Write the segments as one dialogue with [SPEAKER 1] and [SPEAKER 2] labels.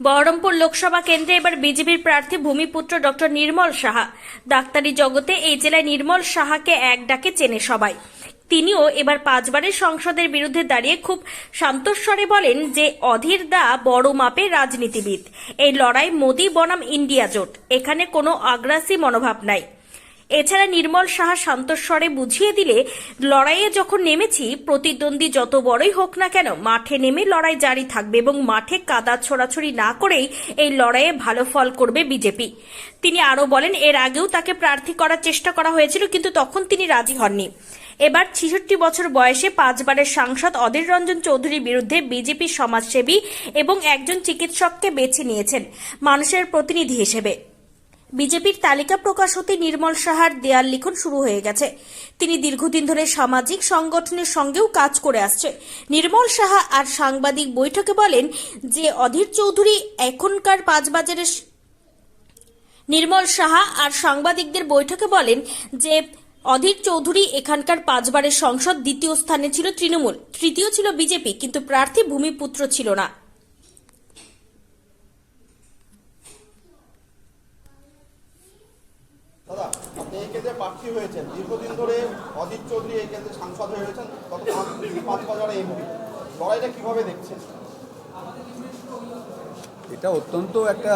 [SPEAKER 1] বহরমপুর লোকসভা কেন্দ্রে এবার বিজেপির প্রার্থী ভূমিপুত্র ডক্টর নির্মল সাহা। ডাক্তারি জগতে এই জেলায় নির্মল সাহাকে এক ডাকে চেনে সবাই। তিনিও এবার পাঁচবারের সংসদের বিরুদ্ধে দাঁড়িয়ে খুব শান্তস্বরে বলেন যে, অধীর দা বড় মাপে রাজনীতিবিদ। এই লড়াই মোদি বনাম ইন্ডিয়া জোট। এখানে কোনো আগ্রাসী মনোভাব নাই। এছাড়া নির্মল সাহা শান্তস্বরে বুঝিয়ে দিলে, লড়াইয়ে যখন নেমেছি, প্রতিদ্বন্দ্বী যত বড়ই হোক না কেন, মাঠে নেমে লড়াই জারি থাকবে এবং মাঠে কাদা ছোড়াছড়ি না করেই এই লড়াইয়ে ভালো ফল করবে বিজেপি। তিনি আরও বলেন, এর আগেও তাকে প্রার্থী করার চেষ্টা করা হয়েছিল, কিন্তু তখন তিনি রাজি হননি। এবার ছিষট্টি বছর বয়সে পাঁচবারের সাংসদ অধীর রঞ্জন চৌধুরীর বিরুদ্ধে বিজেপি সমাজসেবী এবং একজন চিকিৎসককে বেছে নিয়েছেন মানুষের প্রতিনিধি হিসেবে। বিজেপির তালিকা প্রকাশ হতে নির্মল সাহার দেয়াল লিখন শুরু হয়ে গেছে। তিনি দীর্ঘদিন ধরে সামাজিক সংগঠনের সঙ্গেও কাজ করে আসছে। নির্মল সাহা আর সাংবাদিক বৈঠকে বলেন যে, অধীর চৌধুরী এখনকার পাঁচ বাজারের নির্মল সাহা আর সাংবাদিকদের বৈঠকে বলেন যে, অধীর চৌধুরী এখানকার পাঁচবারের সংসদ দ্বিতীয় স্থানে ছিল তৃণমূল। তৃতীয় ছিল বিজেপি, কিন্তু প্রার্থী ভূমিপুত্র ছিল না।
[SPEAKER 2] এই কেন্দ্রে প্রার্থী হয়েছেন। দীর্ঘদিন ধরে অজিত চৌধুরী এই কেন্দ্রে সাংসদ হয়ে হয়েছেন গত পাঁচ বছরে এমপি লড়াইটা কীভাবে দেখছেন?
[SPEAKER 3] এটা অত্যন্ত একটা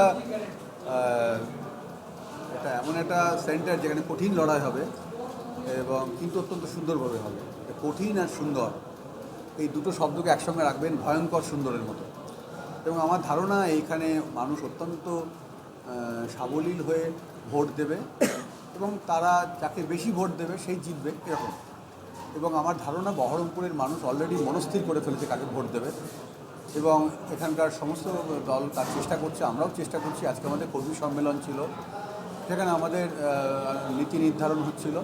[SPEAKER 3] এটা এমন একটা সেন্টার যেখানে কঠিন লড়াই হবে এবং কিন্তু অত্যন্ত সুন্দরভাবে হবে। কঠিন আর সুন্দর। এই দুটো শব্দকে একসঙ্গে রাখবেন ভয়ঙ্কর সুন্দরের মতো। এবং আমার ধারণা এইখানে মানুষ অত্যন্ত সাবলীল হয়ে ভোট দেবে। এবং তারা যাকে বেশি ভোট দেবে সেই জিতবে, এরকম। এবং আমার ধারণা বহরমপুরের মানুষ অলরেডি মনস্থির করে ফেলেছে কাকে ভোট দেবে। এবং এখানকার সমস্ত দল তার চেষ্টা করছে, আমরাও চেষ্টা করছি। আজকে আমাদের কর্মী সম্মেলন ছিল, সেখানে আমাদের নীতি নির্ধারণ হচ্ছিল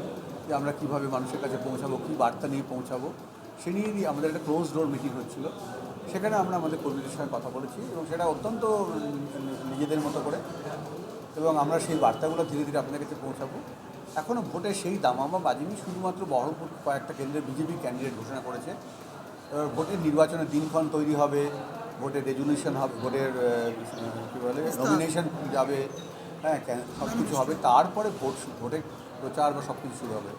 [SPEAKER 3] যে আমরা কীভাবে মানুষের কাছে পৌঁছাবো, কী বার্তা নিয়ে পৌঁছাবো। সে নিয়েই আমাদের একটা ক্লোজ ডোর মিটিং হচ্ছিল। সেখানে আমরা আমাদের কর্মীদের সঙ্গে কথা বলেছি এবং সেটা অত্যন্ত নিজেদের মতো করে এবং আমরা সেই বার্তাগুলো ধীরে ধীরে আপনাদের কাছে পৌঁছাবো। এখনও ভোটের সেই দামামা বাজিনি শুধুমাত্র বহরমপুর কয়েকটা কেন্দ্রে বিজেপি ক্যান্ডিডেট ঘোষণা করেছে। এবার ভোটের নির্বাচনের দিনক্ষণ তৈরি হবে ভোটের রেজুলেশন হবে ভোটের কী বলে নমিনেশন যাবে হ্যাঁ সব কিছু হবে। তারপরে ভোট ভোটের প্রচার বা সব কিছু শুরু হবে।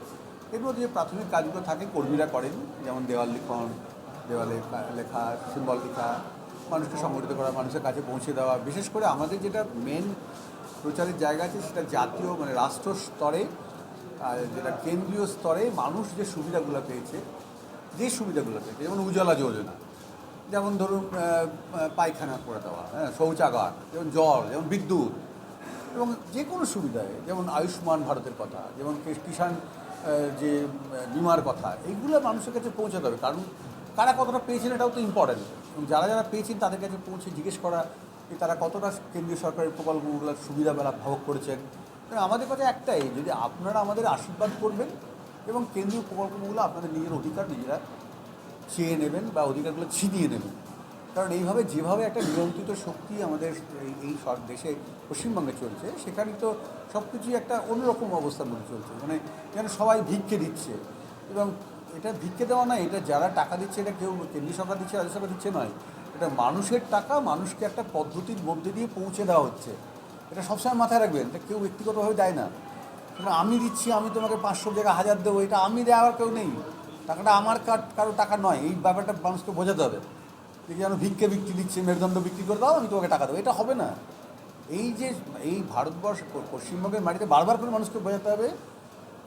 [SPEAKER 3] এর মধ্যে যে প্রাথমিক কাজগুলো থাকে কর্মীরা করেন যেমন দেওয়াল লিখন দেওয়ালে লেখা সিম্বল লেখা মানুষকে সংগঠিত করা মানুষের কাছে পৌঁছে দেওয়া। বিশেষ করে আমাদের যেটা মেন প্রচারের জায়গা আছে, সেটা জাতীয় মানে রাষ্ট্র স্তরে যেটা কেন্দ্রীয় স্তরে মানুষ যে সুবিধাগুলো পেয়েছে, যে সুবিধাগুলো পেয়েছে, যেমন উজ্জ্বলা যোজনা, যেমন ধরুন পায়খানা করে দেওয়া হ্যাঁ শৌচাগার, যেমন জল, যেমন বিদ্যুৎ, এবং যে কোনো সুবিধায়, যেমন আয়ুষ্মান ভারতের কথা, যেমন কিষাণ যে বিমার কথা, এইগুলো মানুষের কাছে পৌঁছাতে হবে, কারণ কারা কতটা পেয়েছেন এটাও তো ইম্পর্টেন্ট এবং যারা যারা পেয়েছেন তাদের কাছে পৌঁছে জিজ্ঞেস করা যে তারা কতটা কেন্দ্রীয় সরকারের প্রকল্পগুলোর সুবিধা ভোগ করেছেন? আমাদের কথা একটাই, যদি আপনারা আমাদের আশীর্বাদ করবেন এবং কেন্দ্রীয় প্রকল্পগুলো আপনাদের নিজের অধিকার নিজেরা চেয়ে নেবেন বা অধিকারগুলো ছিনিয়ে নেবেন। কারণ এইভাবে যেভাবে একটা নিয়ন্ত্রিত শক্তি আমাদের এই দেশে পশ্চিমবঙ্গে চলছে, সেখানে তো সব কিছুই একটা অন্যরকম অবস্থার মধ্যে চলছে। মানে যেন সবাই ভিক্ষে দিচ্ছে এবং এটা ভিক্ষে দেওয়া নয়, এটা যারা টাকা দিচ্ছে, এটা কেউ কেন্দ্রীয় সরকার দিচ্ছে, রাজ্য সরকার দিচ্ছে নয়। এটা মানুষের টাকা, মানুষকে একটা পদ্ধতির মধ্যে দিয়ে পৌঁছে দেওয়া হচ্ছে। এটা সবসময় মাথায় রাখবেন এটা কেউ ব্যক্তিগতভাবে দেয় না। আমি দিচ্ছি, আমি তোমাকে পাঁচশো জায়গা হাজার দেবো, এটা আমি দেওয়ার কেউ নেই। টাকাটা আমার কার- টাকা নয়, এই ব্যাপারটা মানুষকে বোঝাতে হবে। যে যেন ভিক্ষে বিক্রি দিচ্ছে, মেরুদণ্ড বিক্রি করে দাও, আমি তোমাকে টাকা দেবো। এটা হবে না। এই যে, এই ভারতবর্ষ, পশ্চিমবঙ্গের মাটিতে বারবার করে মানুষকে বোঝাতে হবে,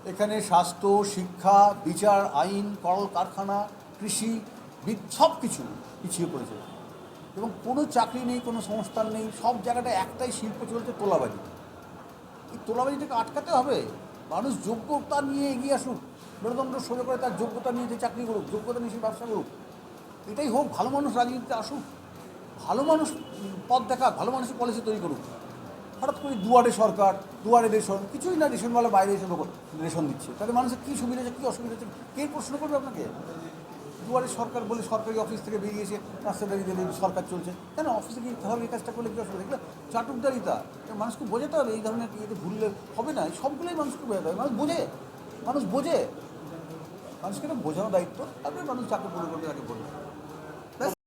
[SPEAKER 3] এখানে স্বাস্থ্য, শিক্ষা, বিচার, আইন, কল, কারখানা, কৃষি সব কিছু পিছিয়ে পড়েছে। এবং কোনো চাকরি নেই, কোনো সংস্থান নেই, সব জায়গাটা একটাই শিল্প চলছে তোলাবাজি। এই তোলাবাজিটাকে আটকাতে হবে। মানুষ যোগ্যতা নিয়ে এগিয়ে আসুক। মেরুদণ্ড সোজা করে তার যোগ্যতা নিয়ে যে চাকরি করুক, যোগ্যতা নিয়ে সে ব্যবসা করুক। এটাই হোক, ভালো মানুষ রাজনীতিতে আসুক, ভালো মানুষ পথ দেখা ভালো মানুষের পলিসি তৈরি করুক। হঠাৎ করে দুয়ারে সরকার, দুয়ারে রেশন, কিছুই না, রেশনওয়ালা বাইরে এসে রেশন দিচ্ছে। তাহলে মানুষের কী সুবিধা আছে কী অসুবিধা আছে কে প্রশ্ন করবে আপনাকে? দুয়ারে সরকার বলে সরকারি অফিস থেকে বেরিয়েছে রাস্তা দাঁড়িয়ে সরকার চলছে। কেন? অফিসে গিয়ে তাহলে এই কাজটা করলে কি অসুবিধা? এগুলো চাটুকদারিতা। মানুষকে বোঝাতে হবে, এই ধরনের ইয়েতে ভুললে হবে না। সবগুলোই মানুষকে বোঝাতে হবে। মানুষ বোঝে। মানুষ বোঝে। মানুষকে বোঝানো দায়িত্ব। তারপরে মানুষ চাকরি করবে তাকে বলবে।